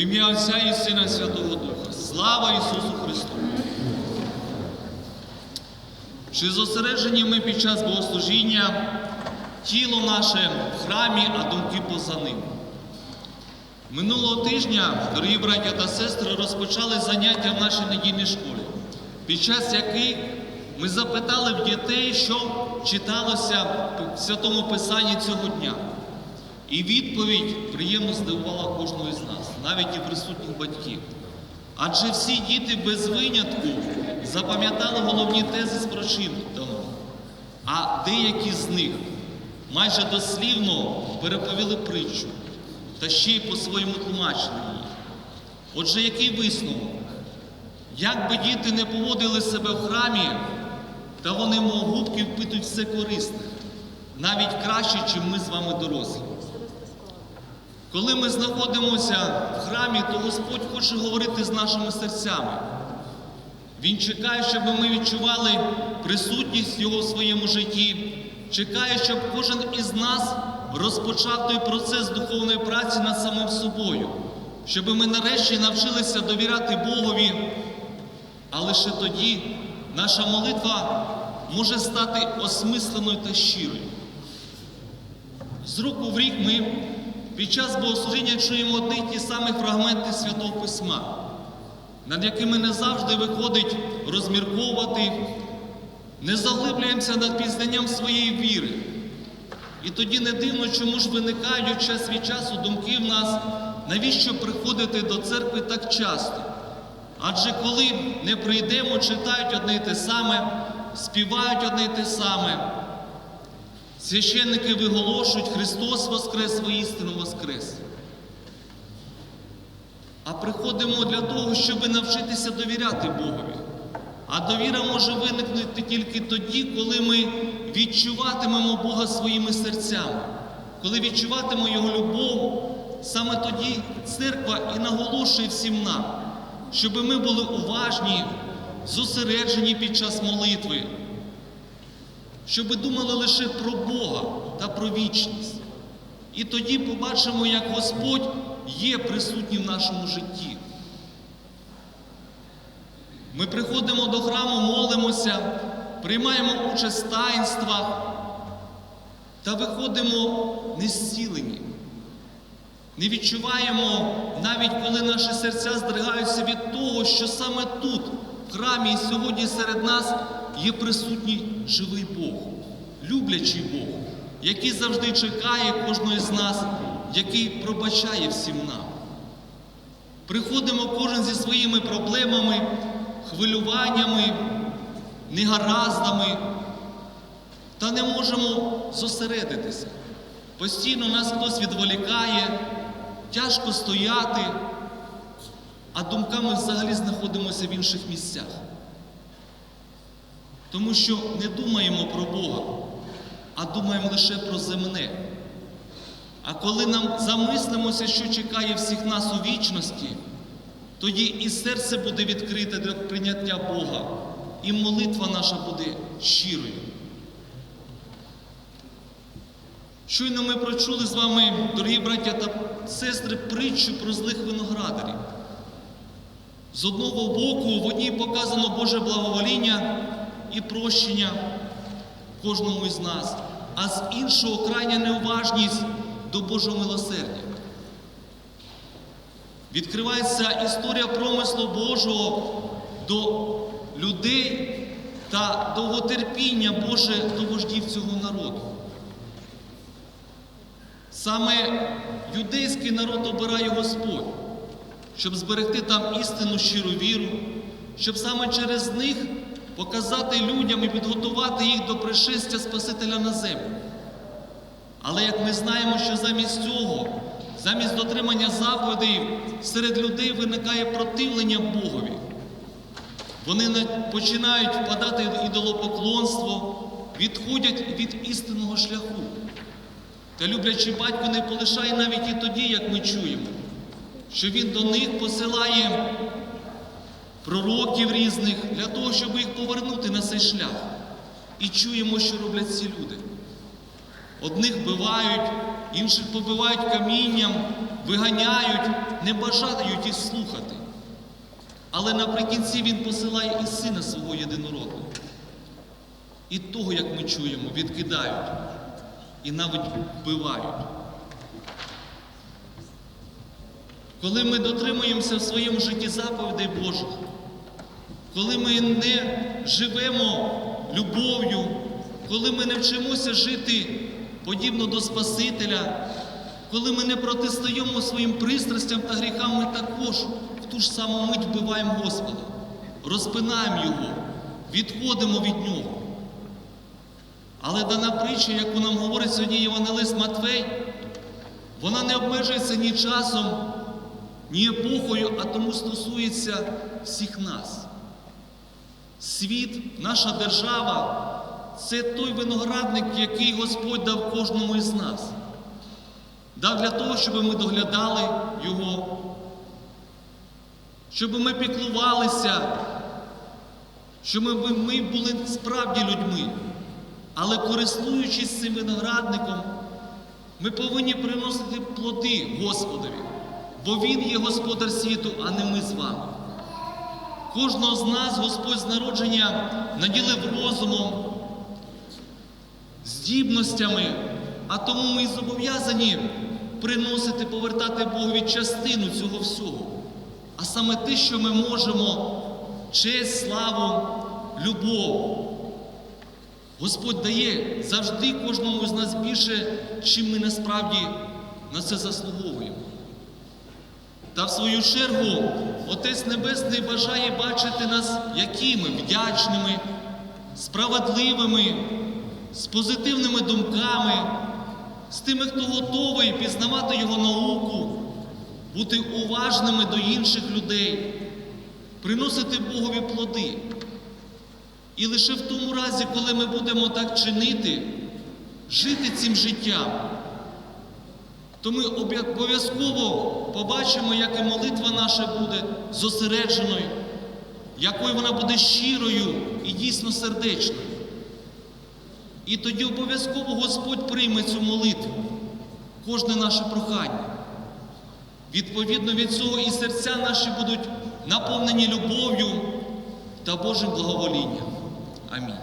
В ім'я Отця і Сина Святого Духа. Слава Ісусу Христу! Чи зосереджені ми під час богослужіння тіло наше в храмі, а думки поза ним? Минулого тижня, дорогі браття та сестри, розпочали заняття в нашій недільній школі, під час яких ми запитали в дітей, що читалося в Святому Писанні цього дня. І відповідь приємно здивувала кожного із нас, навіть і присутніх батьків. Адже всі діти без винятку запам'ятали головні тези з прочитаного, а деякі з них майже дослівно переповіли притчу та ще й по-своєму тлумачили її. Отже, який висновок? Як би діти не поводили себе в храмі, та вони мов губки впитують все корисне, навіть краще, ніж ми з вами дорослі. Коли ми знаходимося в храмі, то Господь хоче говорити з нашими серцями. Він чекає, щоб ми відчували присутність Його в своєму житті, чекає, щоб кожен із нас розпочав той процес духовної праці над самим собою, щоб ми нарешті навчилися довіряти Богові, а лише тоді наша молитва може стати осмисленою та щирою. З року в рік ми під час богослужіння чуємо одні й ті самі фрагменти Святого Письма, над якими не завжди виходить розмірковувати, не заглиблюємося над пізнанням своєї віри. І тоді не дивно, чому ж виникають час від часу думки в нас, навіщо приходити до церкви так часто. Адже коли не прийдемо, читають одне й те саме, співають одне й те саме. Священники виголошують Христос Воскрес, воістину Воскрес. А приходимо для того, щоб навчитися довіряти Богові. А довіра може виникнути тільки тоді, коли ми відчуватимемо Бога своїми серцями, коли відчуватимемо Його любов, саме тоді церква і наголошує всім нам, щоб ми були уважні, зосереджені під час молитви, щоб думали лише про Бога та про вічність. І тоді побачимо, як Господь є присутній в нашому житті. Ми приходимо до храму, молимося, приймаємо участь в таїнствах та виходимо не зцілені. Не відчуваємо, навіть коли наші серця здригаються від того, що саме тут, храмі і сьогодні серед нас є присутній живий Бог, люблячий Бог, який завжди чекає кожного з нас, який пробачає всім нам. Приходимо кожен зі своїми проблемами, хвилюваннями, негараздами, та не можемо зосередитися. Постійно нас хтось відволікає, тяжко стояти, а думками взагалі знаходимося в інших місцях. Тому що не думаємо про Бога, а думаємо лише про земне. А коли нам замислимося, що чекає всіх нас у вічності, тоді і серце буде відкрите для прийняття Бога, і молитва наша буде щирою. Щойно ми прочули з вами, дорогі браття та сестри, притчу про злих виноградарів. З одного боку, в одній показано Боже благовоління і прощення кожному із нас, а з іншого крайня неуважність до Божого милосердя. Відкривається історія промислу Божого до людей та довготерпіння Боже до вождів цього народу. Саме юдейський народ обирає Господь, щоб зберегти там істинну щиру віру, щоб саме через них показати людям і підготувати їх до пришестя Спасителя на землю. Але як ми знаємо, що замість цього, замість дотримання заповідей, серед людей виникає противлення Богові. Вони починають впадати в ідолопоклонство, відходять від істинного шляху. Та люблячий батько не полишає навіть і тоді, як ми чуємо, що він до них посилає пророків різних для того, щоб їх повернути на цей шлях. І чуємо, що роблять ці люди. Одних вбивають, інших побивають камінням, виганяють, не бажають їх слухати. Але наприкінці Він посилає і сина свого єдинородного. І того, як ми чуємо, відкидають і навіть вбивають. Коли ми дотримуємося в своєму житті заповідей Божих, коли ми не живемо любов'ю, коли ми не вчимося жити подібно до Спасителя, коли ми не протистоїмо своїм пристрастям та гріхам, ми також в ту ж саму мить вбиваємо Господа, розпинаємо Його, відходимо від Нього. Але дана притча, яку нам говорить сьогодні Євангелист Матвей, вона не обмежується ні часом, ні епохою, а тому стосується всіх нас. Світ, наша держава це той виноградник, який Господь дав кожному із нас. Дав для того, щоб ми доглядали його, щоб ми піклувалися, щоб ми, були справді людьми. Але користуючись цим виноградником, ми повинні приносити плоди Господові, бо Він є Господар світу, а не ми з вами. Кожного з нас Господь з народження наділив розумом, здібностями, а тому ми зобов'язані приносити, повертати Богові частину цього всього. А саме те, що ми можемо, честь, славу, любов. Господь дає завжди кожному з нас більше, чим ми насправді на це заслуговуємо. Та в свою чергу Отець Небесний бажає бачити нас якими вдячними, справедливими, з позитивними думками, з тими, хто готовий пізнавати Його науку, бути уважними до інших людей, приносити Богові плоди. І лише в тому разі, коли ми будемо так чинити, жити цим життям, то ми обов'язково побачимо, як і молитва наша буде зосередженою, якою вона буде щирою і дійсно сердечною. І тоді обов'язково Господь прийме цю молитву, кожне наше прохання. Відповідно від цього і серця наші будуть наповнені любов'ю та Божим благоволінням. Амінь.